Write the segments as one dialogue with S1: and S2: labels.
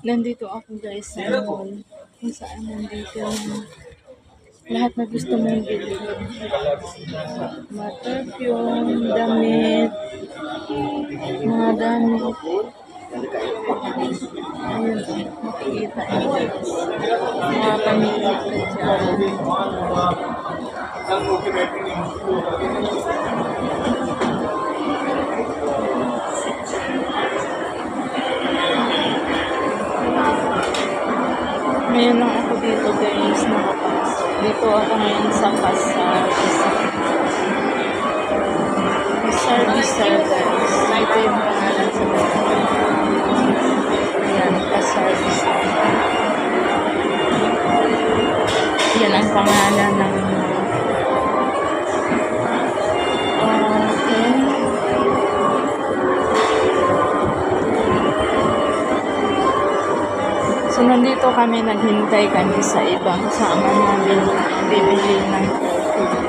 S1: Nandito ako guys sa mall. Kung saan nandito lahat na gusto mong bilhin. Mga perfume, damit, mga damit. Ayun, makikita nyo guys. Mga pamilya ko dyan. Ngayon lang ako dito guys, nakapasok. Dito ako ngayon sa Pasar. Pasar Bizar guys. Ito yung pangalan sa mga. Ayan, Pasar Bizar. Yan ang pangalan ng So, nandito kami, naghintay kami sa ibang kasama namin na bibili ng perfume.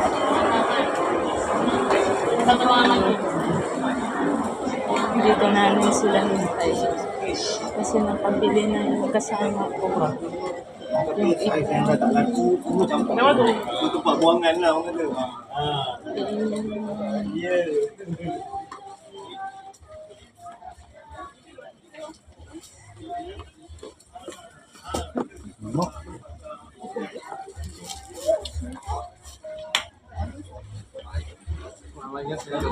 S1: Dito namin sila hintay. Kasi nakabili na yung kasama ko. Yung iba.
S2: Buat buangan lah orang kata. Ha.
S1: Ayun.
S2: Ya. Lanjut.